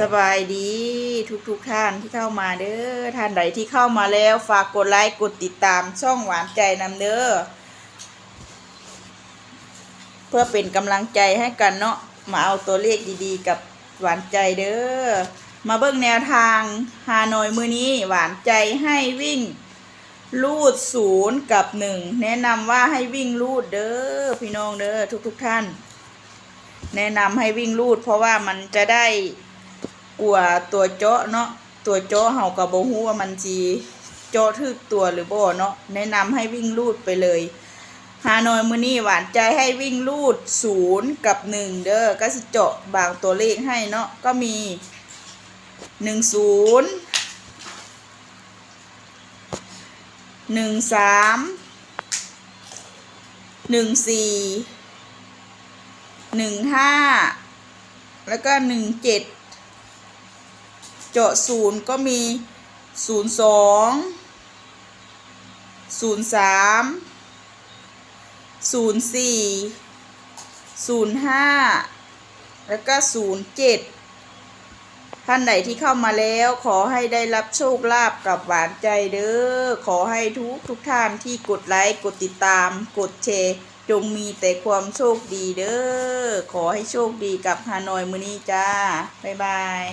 สบายดีทุกทุกๆท่านที่เข้ามาเด้อท่านใดที่เข้ามาแล้วฝากกดไลค์กดติดตามช่องหวานใจนำเด้อเพื่อเป็นกำลังใจให้กันเนาะมาเอาตัวเลขดีๆ กับหวานใจเด้อมาเบิ่งแนวทางฮานอยมือนี้หวานใจให้วิ่งลูดศูนย์กับหนึ่งแนะนำว่าให้วิ่งลูดเด้อพี่น้องเด้อทุกๆท่าน แนะนำให้วิ่งลูด เพราะว่ามันจะได้กลัวตัวเจาะเนาะตัวเจาะเฮากับโบฮู้ว่ามันจีเจาะทึกตัวหรือบ่เนาะแนะนำให้วิ่งลูดไปเลยฮานอยมือนี้หวานใจให้วิ่งลูดศูนย์กับหนึ่งเด้อก็สิเจาะบางตัวเลขให้เนาะก็มีหนึ่งศูนย์หนึ่งสามหนึ่งสี่ หนึ่งห้าแล้วก็หนึ่งเจ็ดเจาะศูนย์ก็มีศูนย์สองศูนย์สามศูนย์สี่ศูนย์ห้าแล้วก็ศูนย์เจ็ดท่านไหนที่เข้ามาแล้วขอให้ได้รับโชคลาภกับหวานใจเด้อ ขอให้ทุกทุกท่านที่กดไลค์ กดติดตาม กดแชร์ จงมีแต่ความโชคดีเด้อ ขอให้โชคดีกับฮานอยมือนี้จ้า บ๊ายบาย